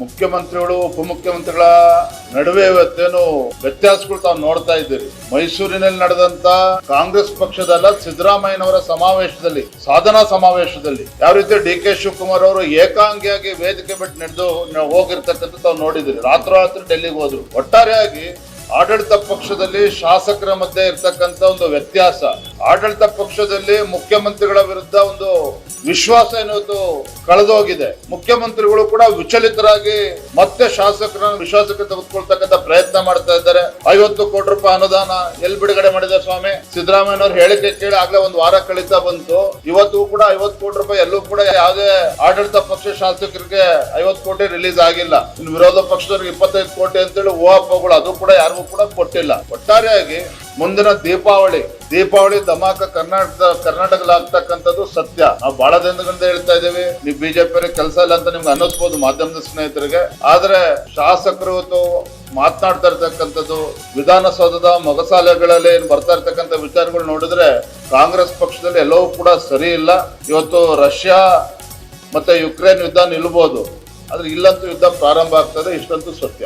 ಮುಖ್ಯಮಂತ್ರಿಗಳು, ಉಪಮುಖ್ಯಮಂತ್ರಿಗಳ ನಡುವೆ ಇವತ್ತೇನು ವ್ಯತ್ಯಾಸಗಳು ತಾವು ನೋಡ್ತಾ ಇದ್ದೀರಿ. ಮೈಸೂರಿನಲ್ಲಿ ನಡೆದಂತ ಕಾಂಗ್ರೆಸ್ ಪಕ್ಷದಲ್ಲ ಸಿದ್ದರಾಮಯ್ಯನವರ ಸಮಾವೇಶದಲ್ಲಿ, ಸಾಧನಾ ಸಮಾವೇಶದಲ್ಲಿ. ಯಾವ ರೀತಿ ಡಿ ಕೆ ಶಿವಕುಮಾರ್ ಅವರು ಏಕಾಂಗಿಯಾಗಿ ವೇದಿಕೆ ಬಿಟ್ಟು ನಡೆದು ಹೋಗಿರ್ತಕ್ಕಂಥ ತಾವು ನೋಡಿದಿರಿ ರಾತ್ರೋರಾತ್ರಿ ಡೆಲ್ಲಿಗೆ ಹೋದ್ರು. ಒಟ್ಟಾರೆಯಾಗಿ ಆಡಳಿತ ಪಕ್ಷದಲ್ಲಿ ಶಾಸಕರ ಮಧ್ಯೆ ಇರ್ತಕ್ಕಂಥ ಒಂದು ವ್ಯತ್ಯಾಸ. ಆಡಳಿತ ಪಕ್ಷದಲ್ಲಿ ಮುಖ್ಯಮಂತ್ರಿಗಳ ವಿರುದ್ಧ ಒಂದು ವಿಶ್ವಾಸ ಎನ್ನುವುದು ಕಳೆದೋಗಿದೆ ಮುಖ್ಯಮಂತ್ರಿಗಳು ಕೂಡ ವಿಚಲಿತರಾಗಿ ಮತ್ತೆ ಶಾಸಕರನ್ನ ವಿಶ್ವಾಸಕ್ಕೆ ತೆಗೆದುಕೊಳ್ತಕ್ಕಂಥ ಪ್ರಯತ್ನ ಮಾಡ್ತಾ ಇದ್ದಾರೆ. ಐವತ್ತು ಕೋಟಿ ರೂಪಾಯಿ ಅನುದಾನ ಎಲ್ಲಿ ಬಿಡುಗಡೆ ಮಾಡಿದೆ ಸ್ವಾಮಿ. ಸಿದ್ದರಾಮಯ್ಯನವ್ರ ಹೇಳಿಕೆ ಕೇಳಿ ಆಗ್ಲೇ ಒಂದು ವಾರ ಕಳೀತಾ ಬಂತು. ಇವತ್ತು ಕೂಡ ಐವತ್ತು ಕೋಟಿ ರೂಪಾಯಿ ಎಲ್ಲೂ ಕೂಡ ಯಾವುದೇ ಆಡಳಿತ ಪಕ್ಷ ಶಾಸಕರಿಗೆ ಐವತ್ತು ಕೋಟಿ ರಿಲೀಸ್ ಆಗಿಲ್ಲ. ಇನ್ನು ವಿರೋಧ ಪಕ್ಷದವ್ರಿಗೆ ಇಪ್ಪತ್ತೈದು ಕೋಟಿ ಅಂತೇಳಿ ಊಹಾಪೋಗಳು ಅದು ಕೂಡ ಯಾರಿಗೂ ಕೂಡ ಕೊಟ್ಟಿಲ್ಲ. ಒಟ್ಟಾರೆಯಾಗಿ ಮುಂದಿನ ದೀಪಾವಳಿ ದೀಪಾವಳಿ ಧಮಾಕ ಕರ್ನಾಟಕ ಕರ್ನಾಟಕದಲ್ಲಿ ಆಗ್ತಕ್ಕಂಥದ್ದು ಸತ್ಯ. ನಾವು ಬಹಳ ದಿನಗಳಿಂದ ಹೇಳ್ತಾ ಇದ್ದೀವಿ, ನೀವು ಬಿಜೆಪಿ ಕೆಲಸ ಇಲ್ಲ ಅಂತ ನಿಮ್ಗೆ ಅನ್ನಿಸ್ಬೋದು ಮಾಧ್ಯಮದ ಸ್ನೇಹಿತರಿಗೆ. ಆದ್ರೆ ಶಾಸಕರು ಮಾತನಾಡ್ತಾ ಇರ್ತಕ್ಕಂಥದ್ದು, ವಿಧಾನಸೌಧದ ಮೊಗಸಾಲೆಗಳಲ್ಲಿ ಏನ್ ಬರ್ತಾ ಇರ್ತಕ್ಕಂಥ ವಿಚಾರಗಳು ನೋಡಿದ್ರೆ ಕಾಂಗ್ರೆಸ್ ಪಕ್ಷದಲ್ಲಿ ಎಲ್ಲವೂ ಕೂಡ ಸರಿ ಇಲ್ಲ. ಇವತ್ತು ರಷ್ಯಾ ಮತ್ತೆ ಯುಕ್ರೇನ್ ಯುದ್ಧ ನಿಲ್ಬೋದು. ಆದ್ರೆ ಇಲ್ಲಂತೂ ಯುದ್ಧ ಪ್ರಾರಂಭ ಆಗ್ತದೆ ಇಷ್ಟಂತೂ ಸತ್ಯ.